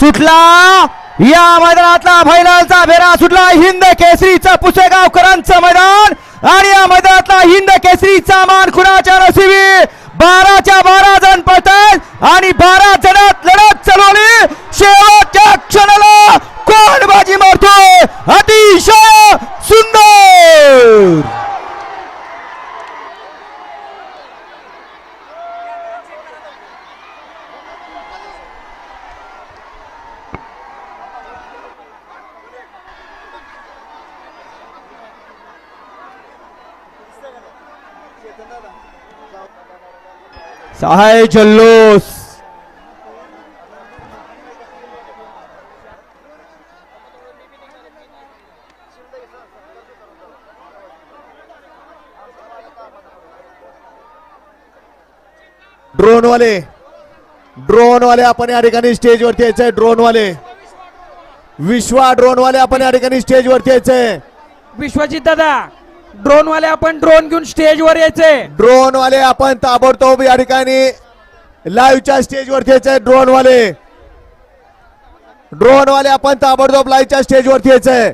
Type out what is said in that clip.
सुटला. या मैदानातला फायनलचा भेरा सुटला. हिंद केसरीचा पुसेगावकरांचं मैदान. आणि या मैदानातला हिंद केसरीचा मान खुणाच्या नशिबी बारा सहाय जल्लोष। ड्रोन वाले ड्रोन वाले आपण या ठिकाणी स्टेज वरती यायचंय ड्रोन वाले विश्वा ड्रोन वाले आपण या ठिकाणी स्टेज वरती यायचंय. विश्वजित दादा ड्रोन वाले आपण ड्रोन घेऊन स्टेज वर यायचे. ड्रोन वाले आपण ताबडतोब या ठिकाणी लाईव्हच्या स्टेज वरती यायचंय ड्रोन वाले ड्रोन वाले आपण ताबडतोब लाईव्हच्या स्टेज वरती यायचंय